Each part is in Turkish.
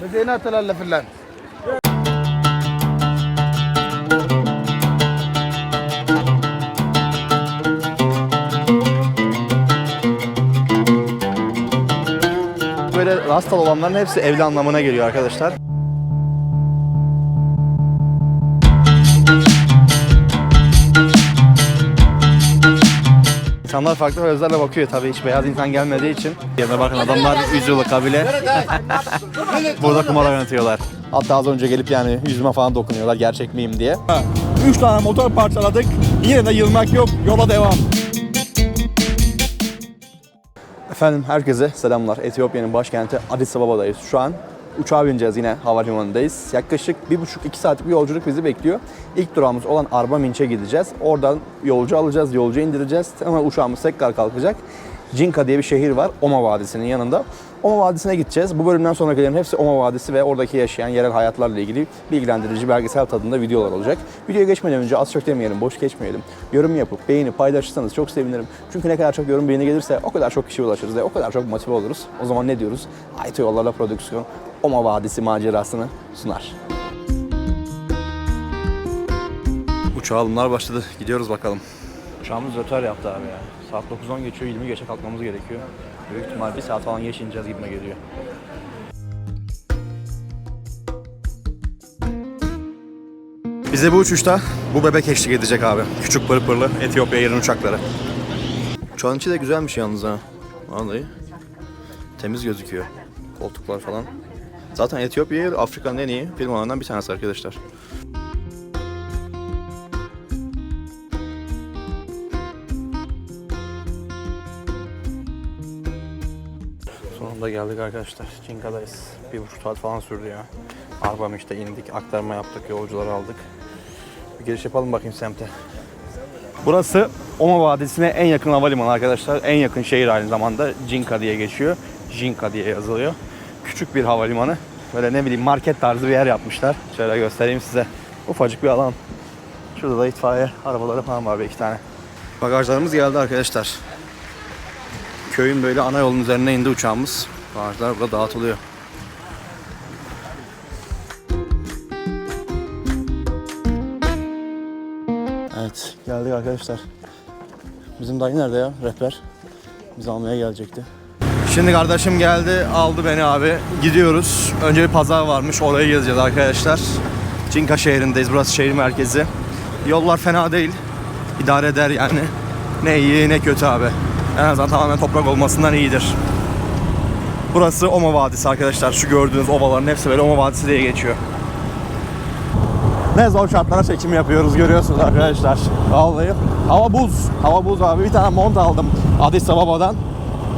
በዜና ተላለፍላል። Böyle hastalı olanların hepsi evli anlamına geliyor arkadaşlar. İnsanlar farklı gözlerle bakıyor tabii hiç beyaz insan gelmediği için. Yerine bakın adamlar 100 yıllık kabile. Burada kumar oynatıyorlar. Hatta az önce gelip yani yüzüme falan dokunuyorlar gerçek miyim diye. 3 tane motor parçaladık. Yine de yılmak yok. Yola devam. Efendim herkese selamlar. Etiyopya'nın başkenti Addis Ababa'dayız. Şu an uçağa bineceğiz yine havalimanındayız. Yaklaşık 1,5-2 saatlik bir yolculuk bizi bekliyor. İlk durağımız olan Arba Minç'e gideceğiz. Oradan yolcu alacağız, yolcu indireceğiz. Ama uçağımız tekrar kalkacak. Cinka diye bir şehir var Oma Vadisi'nin yanında. Oma Vadisi'ne gideceğiz. Bu bölümden sonrakilerin hepsi Oma Vadisi ve oradaki yaşayan yerel hayatlarla ilgili bilgilendirici belgesel tadında videolar olacak. Videoya geçmeden önce az çok demeyelim, boş geçmeyelim. Yorum yapıp beğeni paylaşırsanız çok sevinirim. Çünkü ne kadar çok yorum beğeni gelirse o kadar çok kişiye ulaşırız ve o kadar çok motive oluruz. O zaman ne diyoruz? Ayto Yollarla Prodüksiyon Oma Vadisi macerasını sunar. Uçağa alımlar başladı. Gidiyoruz bakalım. Uçağımız rötar yaptı abi ya. Saat 9.10 geçiyor, 20 geçe kalkmamız gerekiyor. Büyük ihtimal bir saat falan geç ineceğiz gibime geliyor. Bize bu uçuşta bu bebek eşlik edecek abi. Küçük pırı pırlı Etiyopya yerin uçakları. Uçağın içi de güzelmiş yalnız ha. Vallahi. Temiz gözüküyor. Koltuklar falan. Zaten Etiyopya Afrika'nın en iyi firmalarından bir tanesi arkadaşlar. Sonunda geldik arkadaşlar. Cinka'dayız. Bir buçuk saat falan sürdü ya. Arbamış'ta indik, aktarma yaptık, yolcuları aldık. Bir giriş yapalım bakayım semte. Burası Oma Vadisi'ne en yakın havalimanı arkadaşlar. En yakın şehir aynı zamanda Cinka diye geçiyor. Jinka diye yazılıyor. Küçük bir havalimanı. Böyle ne bileyim market tarzı bir yer yapmışlar. Şöyle göstereyim size. Ufacık bir alan. Şurada da itfaiye arabaları falan var bir iki tane. Bagajlarımız geldi arkadaşlar. Köyün böyle ana yolun üzerine indi uçağımız. Bagajlar burada dağıtılıyor. Evet geldik arkadaşlar. Bizim dayı nerede ya rehber? Bizi almaya gelecekti. Şimdi kardeşim geldi aldı beni abi. Gidiyoruz. Önce bir pazar varmış oraya gezeceğiz arkadaşlar. Cinka şehrindeyiz burası şehir merkezi. Yollar fena değil. İdare eder yani. Ne iyi ne kötü abi. En azından tamamen toprak olmasından iyidir. Burası Oma Vadisi arkadaşlar. Şu gördüğünüz ovaların hepsi böyle Oma Vadisi diye geçiyor. Ne zor şartlara çekim yapıyoruz görüyorsunuz arkadaşlar. Vallahi hava buz. Hava buz abi. Bir tane mont aldım Addis Ababa'dan.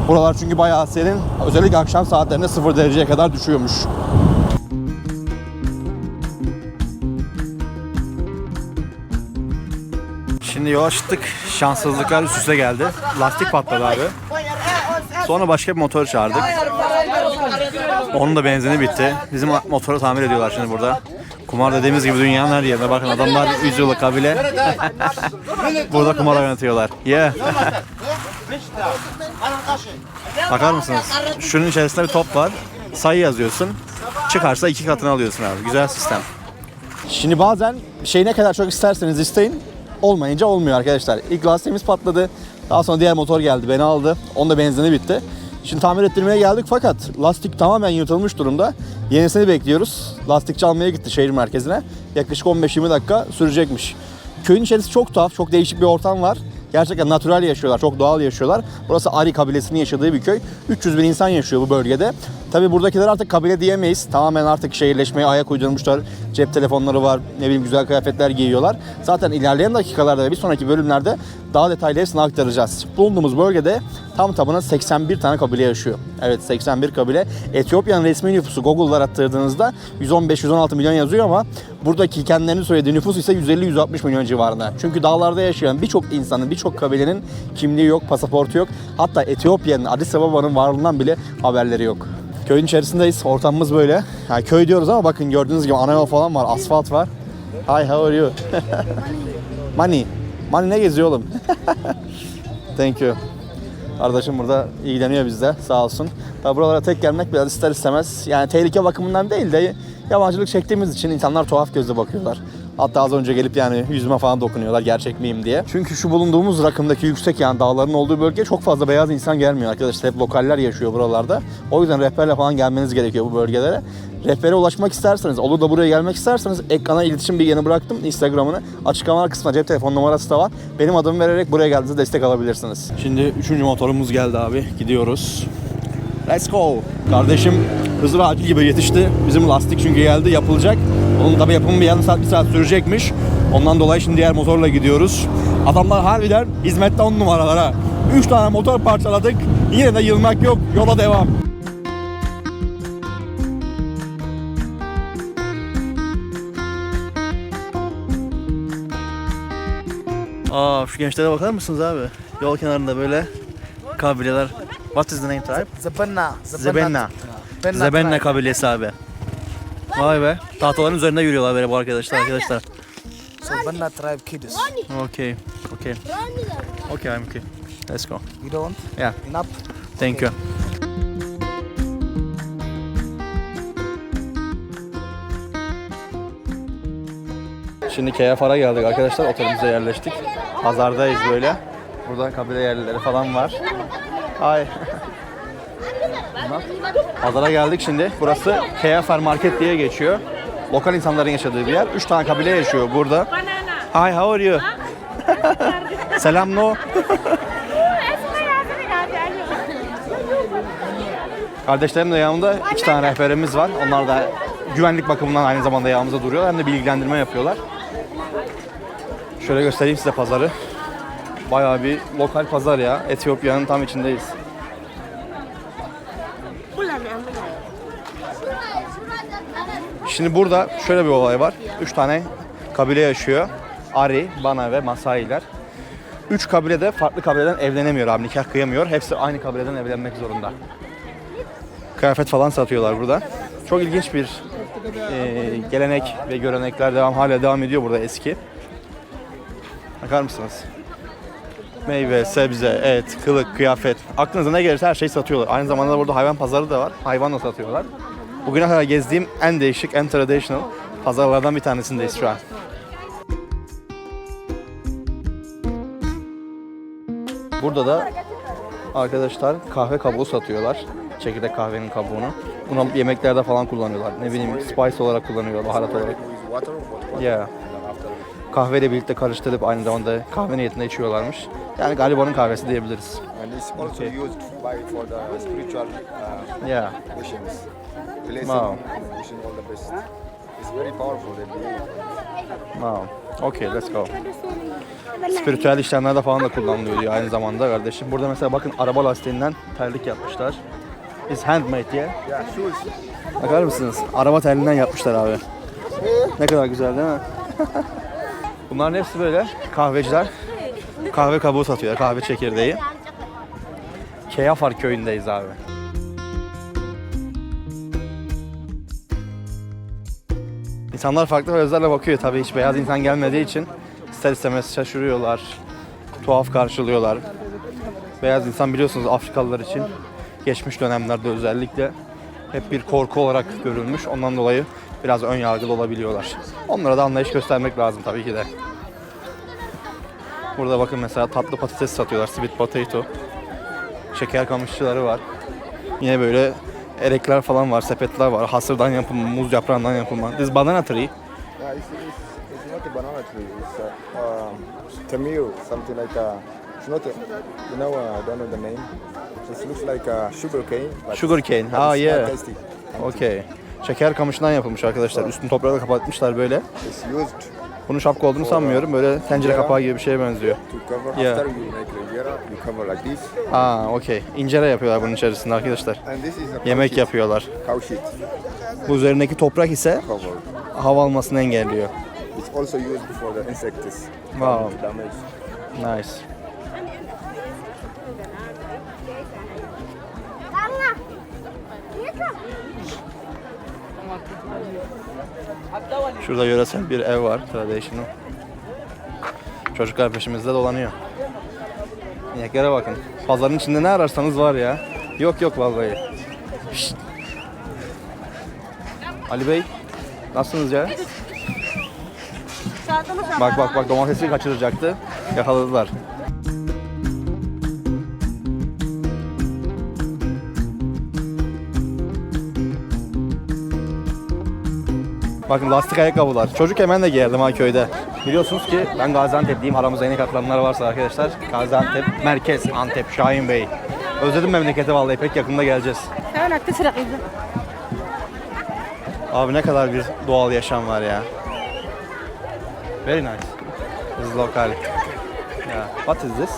Buralar çünkü bayağı serin. Özellikle akşam saatlerinde 0 dereceye kadar düşüyormuş. Şimdi yola çıktık. Şanssızlıklar üst üste geldi. Lastik patladı abi. Sonra başka bir motor çağırdık. Onun da benzini bitti. Bizim motoru tamir ediyorlar şimdi burada. Kumar dediğimiz gibi dünyanın her yerinde. Bakın adamlar 100 yıllık kabile. burada kumar oynatıyorlar. Yeah. Bakar mısınız? Şunun içerisinde bir top var. Sayı yazıyorsun. Çıkarsa iki katını alıyorsun abi. Güzel sistem. Şimdi bazen şey ne kadar çok isterseniz isteyin olmayınca olmuyor arkadaşlar. İlk lastiğimiz patladı. Daha sonra diğer motor geldi beni aldı. Onun da benzini bitti. Şimdi tamir ettirmeye geldik fakat lastik tamamen yırtılmış durumda. Yenisini bekliyoruz. Lastikçi almaya gitti şehir merkezine. Yaklaşık 15-20 dakika sürecekmiş. Köyün içerisi çok tuhaf, çok değişik bir ortam var. Gerçekten natural yaşıyorlar, çok doğal yaşıyorlar. Burası Ari kabilesinin yaşadığı bir köy. 300 bin insan yaşıyor bu bölgede. Tabi buradakiler artık kabile diyemeyiz. Tamamen artık şehirleşmeye ayak uydurmuşlar. Cep telefonları var, ne bileyim güzel kıyafetler giyiyorlar. Zaten ilerleyen dakikalarda ve bir sonraki bölümlerde daha detaylı hepsini aktaracağız. Bulunduğumuz bölgede tam tamına 81 tane kabile yaşıyor. Evet 81 kabile. Etiyopya'nın resmi nüfusu Google'lar attırdığınızda 115-116 milyon yazıyor ama buradaki kendilerinin söylediği nüfus ise 150-160 milyon civarında. Çünkü dağlarda yaşayan birçok insanın, birçok kabilenin kimliği yok, pasaportu yok. Hatta Etiyopya'nın, Addis Ababa'nın varlığından bile haberleri yok. Köyün içerisindeyiz. Ortamımız böyle. Yani köy diyoruz ama bakın gördüğünüz gibi ana yol falan var. Asfalt var. Hi, how are you? Money. Money ne geziyor oğlum? Thank you. Kardeşim burada ilgileniyor bizde sağ olsun. Tabi buralara tek gelmek biraz ister istemez yani tehlike bakımından değil de yabancılık çektiğimiz için insanlar tuhaf gözle bakıyorlar. Hatta az önce gelip yani yüzüme falan dokunuyorlar gerçek miyim diye. Çünkü şu bulunduğumuz rakımdaki yüksek yani dağların olduğu bölgeye çok fazla beyaz insan gelmiyor arkadaşlar. Hep lokaller yaşıyor buralarda. O yüzden rehberle falan gelmeniz gerekiyor bu bölgelere. Rehbere ulaşmak isterseniz, olur da buraya gelmek isterseniz ekrana iletişim bilgilerini bıraktım. Instagram'ını açıklamalar kısmına cep telefon numarası da var. Benim adımı vererek buraya geldiğinizde destek alabilirsiniz. Şimdi üçüncü motorumuz geldi abi. Gidiyoruz. Let's go. Kardeşim Hızır acil gibi yetişti. Bizim lastik çünkü geldi yapılacak. Onun tabi yapımı bir yarım saat bir saat sürecekmiş. Ondan dolayı şimdi diğer motorla gidiyoruz. Adamlar harbiden hizmette on numaralar ha. 3 tane motor parçaladık. Yine de yılmak yok. Yola devam. Aa şu gençlere bakar mısınız abi? Yol kenarında böyle kabileler. What is the name tribe? Zabanna. Zebenna. Zebenna kabilesi abi. Vay be. Tahtaların üzerinde yürüyorlar böyle bu arkadaşlar arkadaşlar. Zabanna tribe kids. Okay. Okay. Okay, I'm okay. Let's go. You don't? Yeah. Enough? Thank you. Şimdi Keyafar'a geldik arkadaşlar. Otelimize yerleştik. Pazardayız böyle. Burada kabile yerlileri falan var. Ay. Pazara geldik şimdi. Burası Keyafar Market diye geçiyor. Lokal insanların yaşadığı bir yer. Üç tane kabile yaşıyor burada. Hi, how are you? Selam no. Kardeşlerim de yanımda iki tane rehberimiz var. Onlar da güvenlik bakımından aynı zamanda yanımızda duruyorlar. Hem de bilgilendirme yapıyorlar. Şöyle göstereyim size pazarı. Bayağı bir lokal pazar ya. Etiyopya'nın tam içindeyiz. Şimdi burada şöyle bir olay var. Üç tane kabile yaşıyor. Ari, Bana ve Masailer. Üç kabile de farklı kabileden evlenemiyor abi. Nikah kıyamıyor. Hepsi aynı kabileden evlenmek zorunda. Kıyafet falan satıyorlar burada. Çok ilginç bir e, gelenek ve görenekler devam hala devam ediyor burada eski. Bakar mısınız? Meyve, sebze, et, kılık, kıyafet. Aklınıza ne gelirse her şeyi satıyorlar. Aynı zamanda burada hayvan pazarı da var. Hayvan da satıyorlar. Bugüne kadar gezdiğim en değişik, en traditional pazarlardan bir tanesindeyiz şu an. Burada da arkadaşlar kahve kabuğu satıyorlar. Çekirdek kahvenin kabuğunu. Bunu alıp yemeklerde falan kullanıyorlar. Ne bileyim spice olarak kullanıyorlar, baharat olarak. Yeah. Kahveyle birlikte karıştırıp aynı zamanda kahve niyetinde içiyorlarmış. Yani galibanın kahvesi diyebiliriz. And it's also used by for the spiritual uh, Yeah. Blessing, Wow. wishing all the best. It's very powerful. Wow. Okay, let's go. Spiritüel işlemlerde falan da kullanılıyor diyor aynı zamanda kardeşim. Burada mesela bakın araba lastiğinden terlik yapmışlar. Is handmade yeah. Yeah, shoes. Bakar mısınız? Araba telinden yapmışlar abi. Ne kadar güzel değil mi? Bunların hepsi böyle kahveciler. Kahve kabuğu satıyor, kahve çekirdeği. Keyafar köyündeyiz abi. İnsanlar farklı gözlerle bakıyor tabii hiç beyaz insan gelmediği için ister istemez şaşırıyorlar, tuhaf karşılıyorlar. Beyaz insan biliyorsunuz Afrikalılar için geçmiş dönemlerde özellikle hep bir korku olarak görülmüş. Ondan dolayı biraz ön yargılı olabiliyorlar. Onlara da anlayış göstermek lazım tabii ki de. Burada bakın mesela tatlı patates satıyorlar, sweet potato. Şeker kamışçıları var. Yine böyle erekler falan var, sepetler var. Hasırdan yapılma, muz yaprağından yapılma. This banana tree. Yeah, it's, it's, it's not a banana tree. It's a, um, tamil, something like a. It's not a. You know, uh, I don't know the name. It just looks like a sugar cane. But Sugar cane. Ah yeah. tasty. Okay. Şeker kamışından yapılmış arkadaşlar. Üstünü toprakla kapatmışlar böyle. It's used Bunun şapka olduğunu sanmıyorum. Böyle tencere kapağı gibi bir şeye benziyor. Yeah. after you make injera. You cover like this. Aa, okey. İncere yapıyorlar bunun içerisinde arkadaşlar. And this is a cow Yemek shit. yapıyorlar. Cow shit Bu üzerindeki toprak ise cover. hava almasını engelliyor. It's also used for the insects. Wow. Damage. Nice. Şurada yöresel bir ev var. Traditional. Çocuklar peşimizde dolanıyor. İneklere bakın. Pazarın içinde ne ararsanız var ya. Yok yok vallahi. Şşt. Ali Bey, nasılsınız ya? Bak bak bak domatesi kaçıracaktı. Yakaladılar. Bakın lastik ayakkabılar. Çocuk hemen de giyerdim ha köyde. Biliyorsunuz ki ben Gaziantep'liyim. Aramızda en iyi katılanlar varsa arkadaşlar. Gaziantep, Merkez, Antep, Şahin Bey. Özledim memleketi vallahi pek yakında geleceğiz. Abi ne kadar bir doğal yaşam var ya. Very nice. This is local. Yeah. What is this?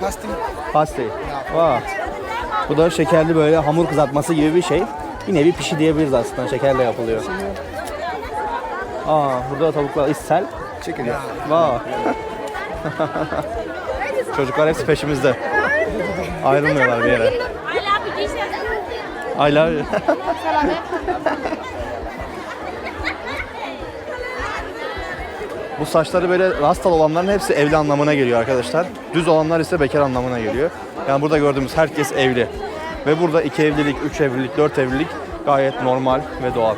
Pastil. Pastil. Wow. Bu da şekerli böyle hamur kızartması gibi bir şey. Bir nevi pişi diyebiliriz aslında. Şekerle yapılıyor. Aa, burada da tavuklar issel. Chicken. Wow. Çocuklar hepsi peşimizde. Ayrılmıyorlar bir yere. I love you. Bu saçları böyle rastal olanların hepsi evli anlamına geliyor arkadaşlar. Düz olanlar ise bekar anlamına geliyor. Yani burada gördüğümüz herkes evli. Ve burada iki evlilik, üç evlilik, dört evlilik gayet normal ve doğal.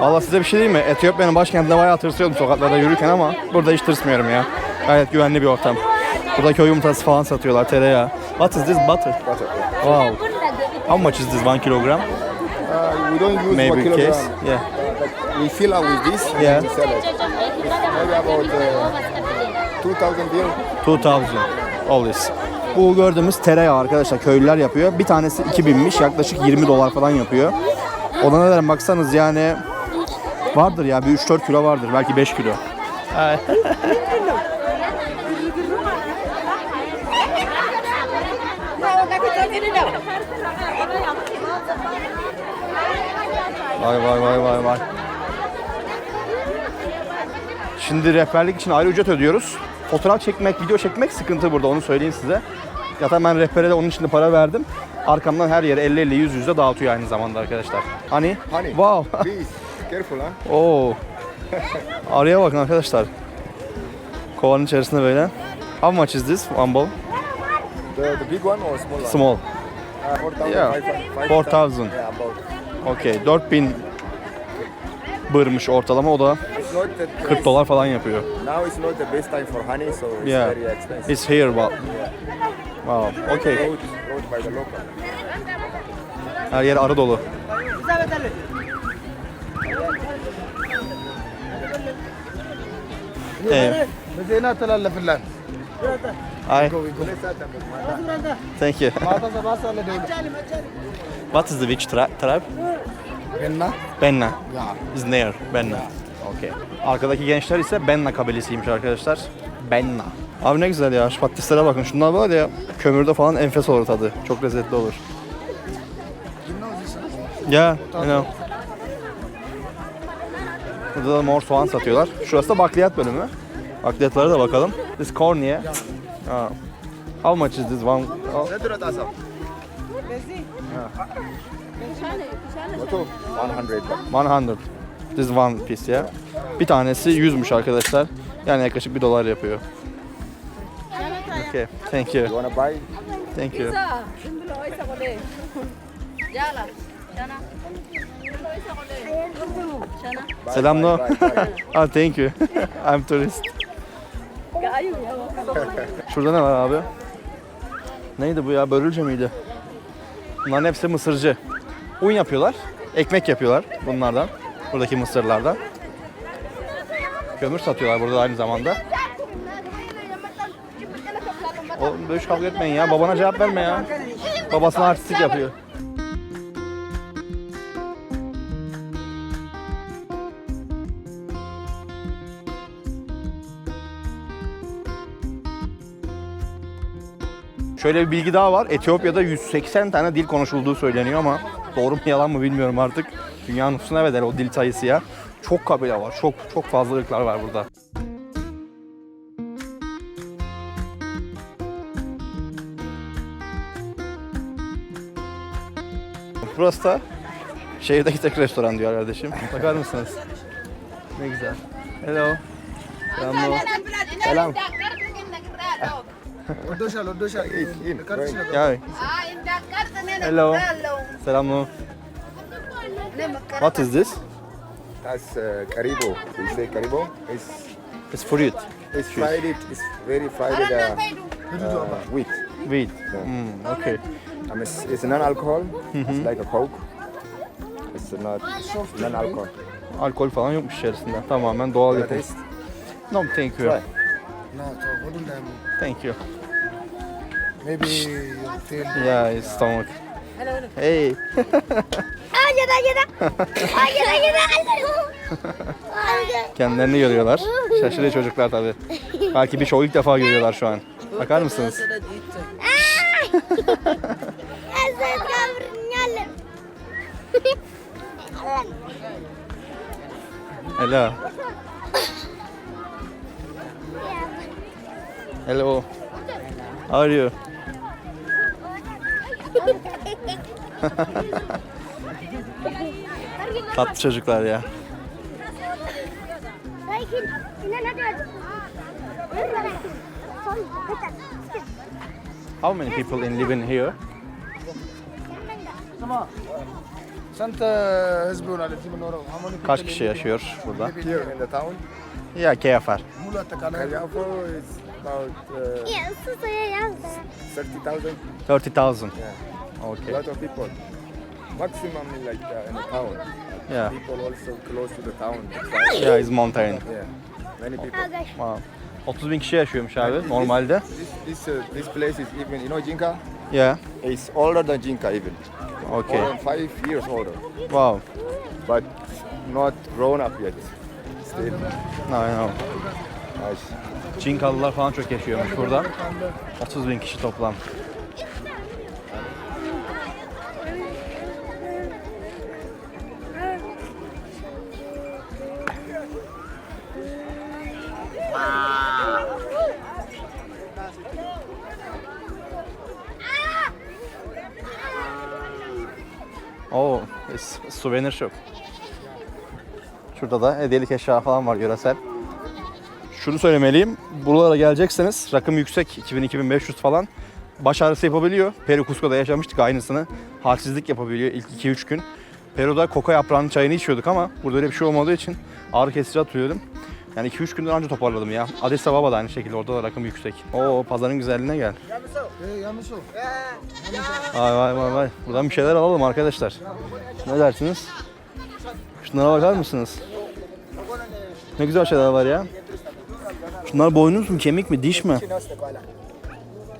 Valla size bir şey diyeyim mi? Etiyopya'nın başkentinde bayağı tırsıyordum sokaklarda yürürken ama burada hiç tırsmıyorum ya. Gayet güvenli bir ortam. Burada köy yumurtası falan satıyorlar, tereyağı. What is this? Butter. Butter, yeah. Wow. How much is this one kilogram? Uh, we don't use Maybe one kilogram. case. Yeah. But we fill out with this and Yeah. we sell it. Maybe about uh, 2,000 dirham. 2000. All this. Bu gördüğümüz tereyağı arkadaşlar köylüler yapıyor. Bir tanesi 2000'miş yaklaşık 20 dolar falan yapıyor. Ona neden baksanız yani vardır ya bir 3-4 kilo vardır belki 5 kilo. Vay vay vay vay vay. Şimdi rehberlik için ayrı ücret ödüyoruz. Fotoğraf çekmek, video çekmek sıkıntı burada onu söyleyeyim size. Zaten ben rehbere de onun için de para verdim. Arkamdan her yere 50 50 100 100 de dağıtıyor aynı zamanda arkadaşlar. Hani? Honey. Wow. Please, careful, huh? Oo. Araya bakın arkadaşlar. Kovanın içerisinde böyle. How much is this one bowl? The, the big one or small one? Small. Uh, 4,000. Yeah. five- five 4,000. Yeah, about. Okey. 4000 bırmış ortalama o da It's not the, 40 dolar falan yapıyor. Now it's not the best time for honey, so it's Yeah. very expensive. It's here but. Wow. Okay. Road, road by the local. Her yer arı dolu. Ee, بدينا تلا فلان Hi. Thank you. what is the which tra tribe? Benna. Benna. Yeah. Is near Benna. Yeah. Okay. Arkadaki gençler ise Benna kabilesiymiş arkadaşlar. Benna. Abi ne güzel ya. Şu patateslere bakın. Şunlar var ya kömürde falan enfes olur tadı. Çok lezzetli olur. Yeah, you know. Burada da mor soğan satıyorlar. Şurası da bakliyat bölümü. Bakliyatlara da bakalım. This corn yeah. Uh, how much is this one? Oh. 110 Yeah. 100 100. This one piece ya. Bir tanesi 100'müş arkadaşlar. Yani yaklaşık 1 dolar yapıyor. Okay, thank you. You wanna buy? Thank you. Selamlar. ah, thank you. I'm tourist. Şurada ne var abi? Neydi bu ya? Börülce miydi? Bunların hepsi mısırcı. Un yapıyorlar. Ekmek yapıyorlar bunlardan. Buradaki mısırlardan. Kömür satıyorlar burada aynı zamanda. Oğlum böyle kavga etmeyin ya. Babana cevap verme ya. Babasına artistik yapıyor. Şöyle bir bilgi daha var. Etiyopya'da 180 tane dil konuşulduğu söyleniyor ama doğru mu yalan mı bilmiyorum artık. Dünya nüfusuna bedel o dil sayısı ya. Çok kabile var. Çok çok fazla ırklar var burada. Burası da şehirdeki tek restoran diyor kardeşim. Bakar mısınız? Ne güzel. Hello. Selam. Selam. Hello. Hello. What is this? That's uh, eh, Caribo. We say Caribo. It's it's fruit. It's fried. It is very fried uh, uh, wheat. Wheat. Yeah. Mm, okay. Um, it's, it's non-alcohol. Mm -hmm. It's mm-hmm. like a coke. It's not non-alcohol. Alkol falan yokmuş içerisinde. Tamamen doğal yapım. No, thank you. Try. Thank you. Maybe you'll feel. Yeah, his stomach. Hey. Kendilerini görüyorlar. Şaşırıyor çocuklar tabi. Belki birçoğu ilk defa görüyorlar şu an. Bakar mısınız? Hello. Hello. How are you? Tatlı çocuklar ya. How many people in living here? Kaç kişi yaşıyor burada? Ya Keyafar. Keyafar is about uh, Ya sus ya yazdı. 30,000. 30,000. Yeah. A Okay. lot of people. Maximum like uh, in the town. Yeah. People also close to the town. Yeah, it's mountain. Yeah. Many people. Arkadaş. Wow. 30 bin kişi yaşıyormuş abi normalde. This this uh, this place is even you know Jinka. Yeah. It's older than Jinka even. Okay. More than five years older, Wow. but not grown up yet. Still No, no. nice. Çinkalılar falan çok yaşıyormuş burada. 30 bin kişi toplam. Oo, souvenir shop. Şurada da hediyelik eşya falan var yöresel. Şunu söylemeliyim. Buralara gelecekseniz rakım yüksek 2000-2500 falan. Baş ağrısı yapabiliyor. Peru Cusco'da yaşamıştık aynısını. Halsizlik yapabiliyor ilk 2-3 gün. Peru'da koka yaprağının çayını içiyorduk ama burada öyle bir şey olmadığı için ağrı kesici atıyordum. Yani 2-3 günden önce toparladım ya. Addis Ababa da aynı şekilde orada da rakım yüksek. Oo pazarın güzelliğine gel. Yanlış o. Vay vay vay vay. Buradan bir şeyler alalım arkadaşlar. Ne dersiniz? Şunlara bakar mısınız? Ne güzel şeyler var ya. Şunlar boynuz mu, kemik mi, diş mi?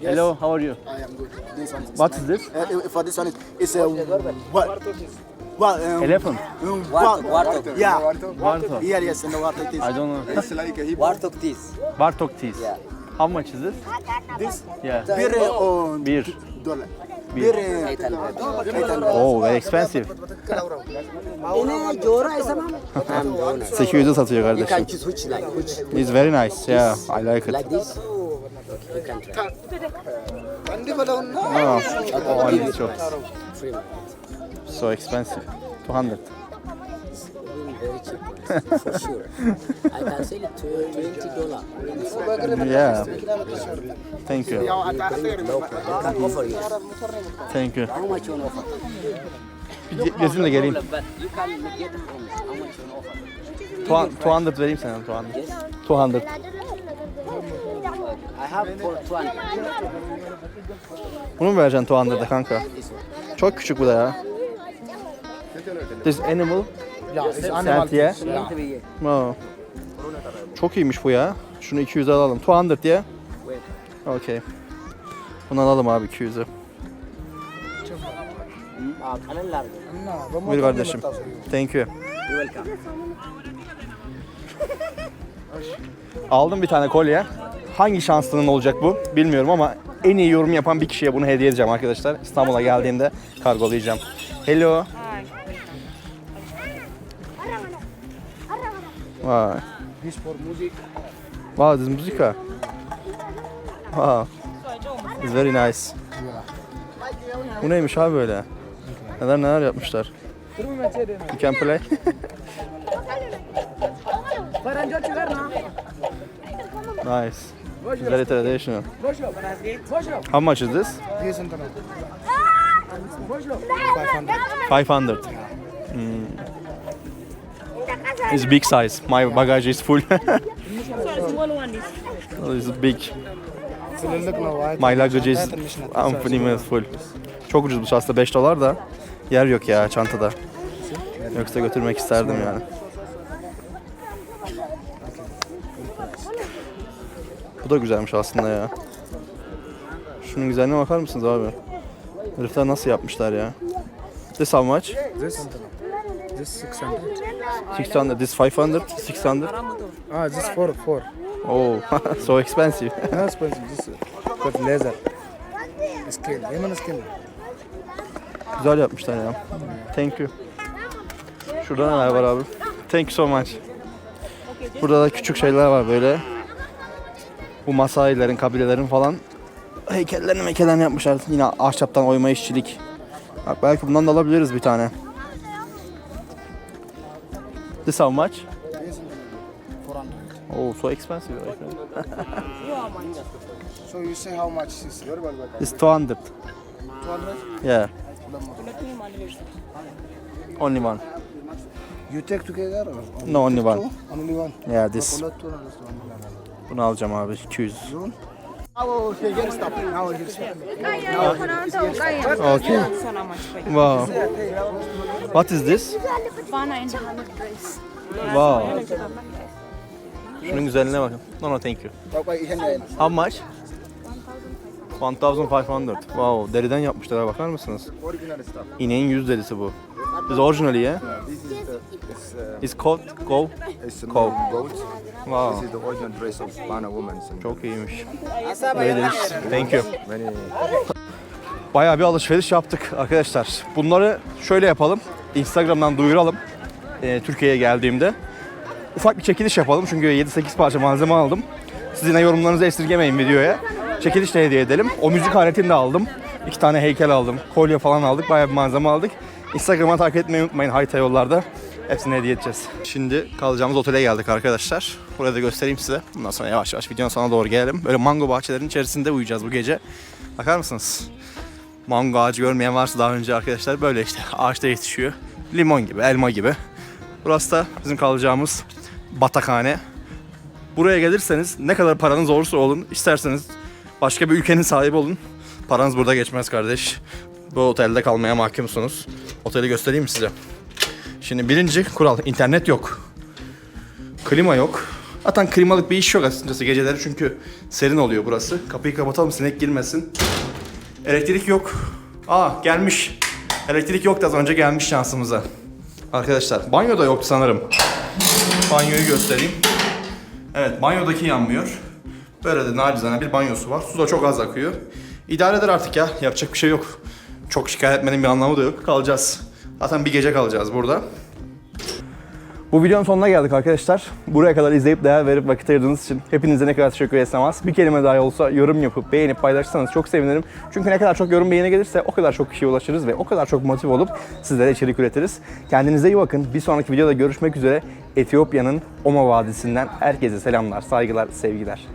Hello, how are you? I am good. This one is What is this? Uh, for this one, it's a what? What? Um, Elephant. um, what? Yeah. Warthog. Yeah, yes, and what it is. I don't know. It's like a hip Warthog this. Bartok teeth. How much is this? This Yeah. beer uh, Bir. dollar. Beer uh, 800. Oh, very expensive. I'm Jora. 800'e satıyor You can kardeşim. choose which like which It's very nice. Yeah, I like it. like this. Okay, you can try. Oh, oh, I need to. Free man. So expensive. 200. It's really very cheap twenty. Yeah. Thank you. Thank you. How much you offer? Bir ge- gezin de geleyim. But you can get it from how much you want to offer? 200 vereyim sana 200. Yes. 200. I have for hundred. Bunu mu vereceksin 200'da kanka? Çok küçük bu da ya. This animal Sentiye. Oh. Çok iyiymiş bu ya. Şunu 200'e alalım. 200 diye. Okay. Bunu alalım abi 200'ü. Buyur kardeşim. Thank you. Aldım bir tane kolye. Hangi şanslının olacak bu bilmiyorum ama en iyi yorum yapan bir kişiye bunu hediye edeceğim arkadaşlar. İstanbul'a geldiğimde kargolayacağım. Hello. Vay. This for music. Wow, this is muzika. Wow. It's very nice. Bu neymiş abi böyle? Neler neler yapmışlar. You can play. nice. Very traditional. How much is this? This and that. 500. Hmm. It's big size. My bagage is full. İt's big. My luggage is unlimited full. Çok ucuzmuş aslında 5 dolar da yer yok ya çantada. Yoksa götürmek isterdim yani. Bu da güzelmiş aslında ya. Şunun güzelliğine bakar mısınız abi? Herifler nasıl yapmışlar ya? This how much? this this 600. 600. This 500? 600? Ah, this four four. Oh, so expensive. No expensive. This got laser. Skin. Human skin. Güzel yapmışlar ya. Thank you. Şurada neler var abi? Thank you so much. Burada da küçük şeyler var böyle. Bu Masailerin, kabilelerin falan heykellerini heykellerini yapmışlar. Yine ahşaptan oyma işçilik. Bak belki bundan da alabiliriz bir tane. This how much? Oh, so expensive. friend. So you say how much is? It's 200. 200. Yeah. Only one. You take together or only No, only one. two? Only one. Yeah, this. Bunu alacağım abi 200. Okay. Wow. What is this? Wow. Şunun güzelliğine bakın. No no thank you. How much? 1500. Wow, deriden yapmışlar bakar mısınız? İneğin yüz derisi bu. Is originally yeah? This is the it's, uh, Is coat go? it's Cow. goat. This Wow. is the original dress of Bana women. Çok iyiymiş. Very delicious. Thank you. Many Bayağı bir alışveriş yaptık arkadaşlar. Bunları şöyle yapalım. Instagram'dan duyuralım. Ee, Türkiye'ye geldiğimde. Ufak bir çekiliş yapalım çünkü 7-8 parça malzeme aldım. Siz yine yorumlarınızı esirgemeyin videoya. Çekiliş de hediye edelim. O müzik aletini de aldım. İki tane heykel aldım. Kolye falan aldık. Bayağı bir malzeme aldık. Instagram'a takip etmeyi unutmayın harita yollarda. Hepsini hediye edeceğiz. Şimdi kalacağımız otele geldik arkadaşlar. Burayı da göstereyim size. Bundan sonra yavaş yavaş videonun sonuna doğru gelelim. Böyle mango bahçelerinin içerisinde uyuyacağız bu gece. Bakar mısınız? Mango ağacı görmeyen varsa daha önce arkadaşlar böyle işte ağaçta yetişiyor. Limon gibi, elma gibi. Burası da bizim kalacağımız batakhane. Buraya gelirseniz ne kadar paranız olursa olun, isterseniz başka bir ülkenin sahibi olun. Paranız burada geçmez kardeş. Bu otelde kalmaya mahkumsunuz. Oteli göstereyim mi size? Şimdi birinci kural, internet yok. Klima yok. Zaten klimalık bir iş yok açıkçası geceleri çünkü serin oluyor burası. Kapıyı kapatalım sinek girmesin. Elektrik yok. Aa gelmiş. Elektrik yok da az önce gelmiş şansımıza. Arkadaşlar banyo da yoktu sanırım. Banyoyu göstereyim. Evet banyodaki yanmıyor. Böyle de nacizane bir banyosu var. Su da çok az akıyor. İdare eder artık ya. Yapacak bir şey yok. Çok şikayet etmenin bir anlamı da yok. Kalacağız. Zaten bir gece kalacağız burada. Bu videonun sonuna geldik arkadaşlar. Buraya kadar izleyip değer verip vakit ayırdığınız için hepinize ne kadar teşekkür etsem az. Bir kelime daha olsa yorum yapıp beğenip paylaşırsanız çok sevinirim. Çünkü ne kadar çok yorum beğeni gelirse o kadar çok kişiye ulaşırız ve o kadar çok motive olup sizlere içerik üretiriz. Kendinize iyi bakın. Bir sonraki videoda görüşmek üzere. Etiyopya'nın Oma Vadisi'nden herkese selamlar, saygılar, sevgiler.